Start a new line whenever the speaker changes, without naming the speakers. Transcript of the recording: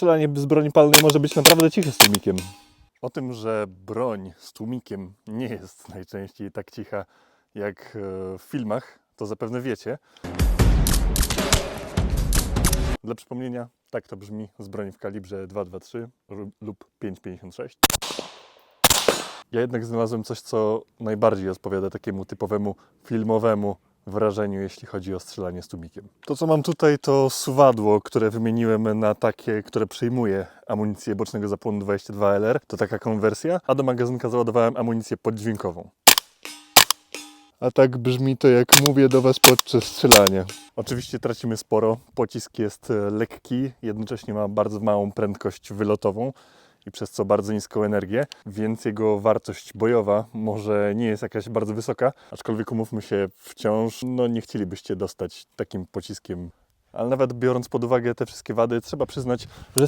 strzelanie z broni palnej może być naprawdę ciche z tłumikiem. O tym, że broń z tłumikiem nie jest najczęściej tak cicha jak e, w filmach, to zapewne wiecie. Dla przypomnienia, tak to brzmi z broni w kalibrze 223 ru- lub 5,56. Ja jednak znalazłem coś, co najbardziej odpowiada takiemu typowemu filmowemu wrażeniu, jeśli chodzi o strzelanie z tłumikiem. To, co mam tutaj, to suwadło, które wymieniłem na takie, które przyjmuje amunicję bocznego zapłonu 22LR. To taka konwersja, a do magazynka załadowałem amunicję poddźwiękową. A tak brzmi to, jak mówię do Was podczas strzelania. Oczywiście tracimy sporo. Pocisk jest lekki, jednocześnie ma bardzo małą prędkość wylotową i przez co bardzo niską energię, więc jego wartość bojowa może nie jest jakaś bardzo wysoka, aczkolwiek umówmy się, wciąż no, nie chcielibyście dostać takim pociskiem. Ale nawet biorąc pod uwagę te wszystkie wady, trzeba przyznać, że